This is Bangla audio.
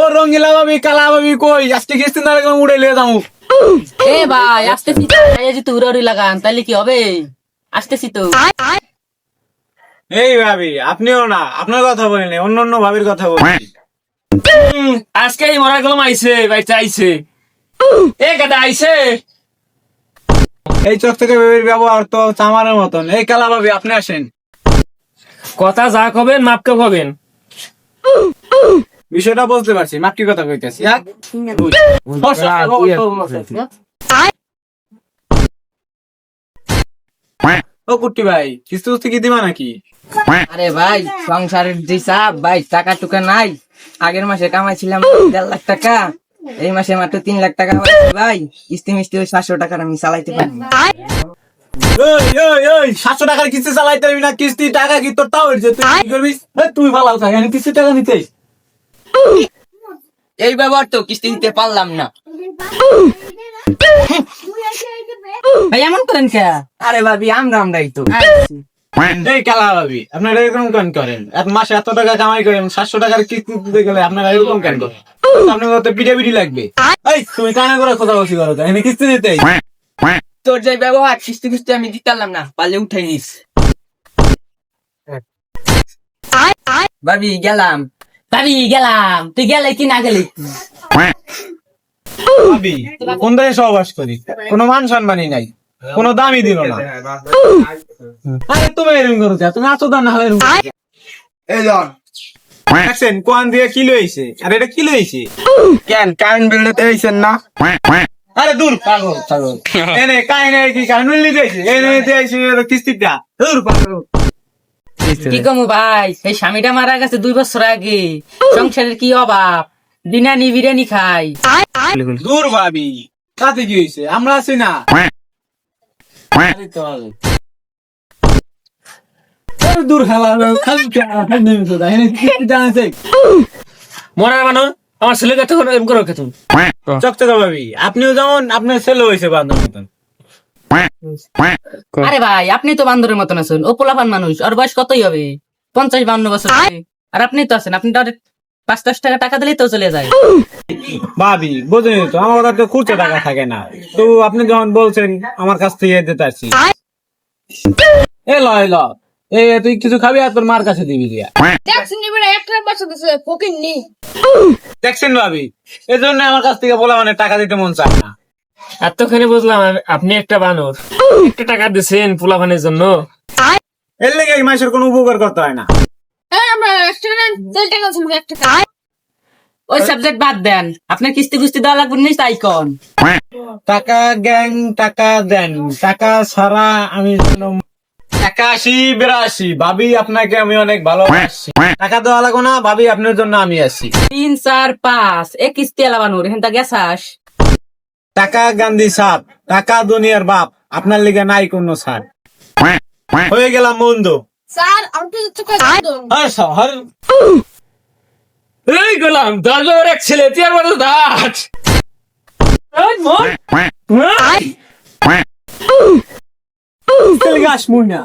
ও রঙ্গিলা ভাবি কালা ভাবি কই? আজকে না উড়ে লিয়ে যাব এ ভাই আসতেছি উড়াউড়ি লাগান তাহলে কি হবে? আসতেছি তো। এই ভাবি আপনিও না আপনার কথা বলিনি অন্য অন্য ভাবির কথা বলছি আজকে এই মরা গেলাম আইছে ভাই চাইছে। এ গাদা আইছে? এই চোখ থেকে বেবির ব্যবহার তো চামারের মতন। এই কালা ভাবি আপনি আসেন। কথা যা কবেন মাপকে কবেন। বিষয়টা বুঝতে পারছি মাপটি কথা কইতেছি? হ্যাঁ? ও কুট্টি ভাই কিস্তি উস্তি কি দিবা নাকি? আরে ভাই সংসারের যে চাপ ভাই টাকা টুকা নাই। আগের মাসে কামাইছিলাম দেড় লাখ টাকা এই মাসে মাত্র তিন লাখ টাকা ভাই। কিস্তি মিস্তি ওই সাতশো টাকার আমি চালাইতে পারি সাতশো টাকার কিস্তি চালাইতে পারবি না কিস্তি টাকা কি তোর তাও হয়েছে তুই কি করবি? তুই ভালো থাক আমি কিস্তি টাকা নিতে এই ব্যবহার তো কিস্তি দিতে পারলাম না। ভাই এমন করেন কে? আরে ভাবি আমরা আমরাই তো। এই কালা ভাবি আপনারা এরকম কেন করেন? এক মাসে এত টাকা কামাই করেন সাতশো টাকার কিস্তি দিতে গেলে আপনারা এরকম কেন করেন? আপনার তো পিঠে পিঠি লাগবে। এই তুমি কানে করে কথা বলছি করো এনে কিস্তি দিতে? তোর যে ব্যবহার কিস্তি কিস্তি আমি দিতে পারলাম না পারলে উঠে নিস। ভাবি গেলাম। ভাবি গেলাম। তুই গেলে কি না গেলি ভাবি কোন দেশে সহবাস করি? কোনো মান সম্মানই নাই। কোনো দামই দিল না। আরে তুমি এরকম করো? তুমি আছো না হলে? দেখছেন কোয়ান দিয়ে কি লইছে? আর এটা কি লইছে? কেন কারেন্ট বিল দিতে না? আরে দূর পাগল পাগল। এনে কাই নাই কি কারণ মিলি দিয়েছে এনে দিয়েছে কিস্তিটা দূর পাগল। কি কমু ভাই এই স্বামীটা মারা গেছে দুই বছর আগে সংসারের কি অভাব বিনানি বিরিয়ানি খাই দূর ভাবি কাতে কি হয়েছে আমরা আছি না দূর মরা মানুষ আমার ছেলে কাছে এরকম করো তুমি চকচকা ভাবি আপনিও যেমন আপনার ছেলে হয়েছে বান্ধব আরে ভাই আপনি তো বান্দরের মতন আছেন। ও পোলাপান মানুষ। আর বয়স কতই হবে? পঞ্চাশ বান্ন বছর আর আপনি তো আছেন। আপনি ডাইরেক্ট পাঁচ দশ টাকা টাকা দিলেই তো চলে যায়। ভাবি বোঝেনি তো আমার কাছে তো খুচরো টাকা থাকে না। তো আপনি যখন বলছেন আমার কাছ থেকে দিতে আসছি। এ ল এ ল। এ তুই কিছু খাবি আর তোর মার কাছে দিবি দিয়া দেখছেন এবারে একটা বছর দিছে ফকির নি। দেখছেন ভাবি? এই জন্য আমার কাছ থেকে বলা মানে টাকা দিতে মন চায় না। এতখানি বুঝলাম আপনি একটা বানর একটা টাকা দিছেন পোলাপানের জন্য। এর লেগে এই মাসের কোনো উপকার করতে হয় না। টাকা টাকা ওই সাবজেক্ট বাদ দেন। আপনার কিস্তি কুস্তি দেওয়া লাগবে না তাই কন। টাকা গ্যাং টাকা দেন। টাকা ছাড়া আমি বিরাশি। ভাবি আপনাকে আমি অনেক ভালোবাসি। টাকা দেওয়া লাগো না ভাবি আপনার জন্য আমি আছি। তিন চার পাঁচ। এ কিস্তি এলাবানোর এখান থেকে গেছাস? টাকা গান্ধী সাপ টাকা দুনিয়ার বাপ আপনার লিগে নাই কোনো সার। হয়ে গেলাম মন্দ স্যার তো শহর এই গেলাম দশ বছর এক ছেলে তুই আর। হ্যাঁ? গাছ মুন্না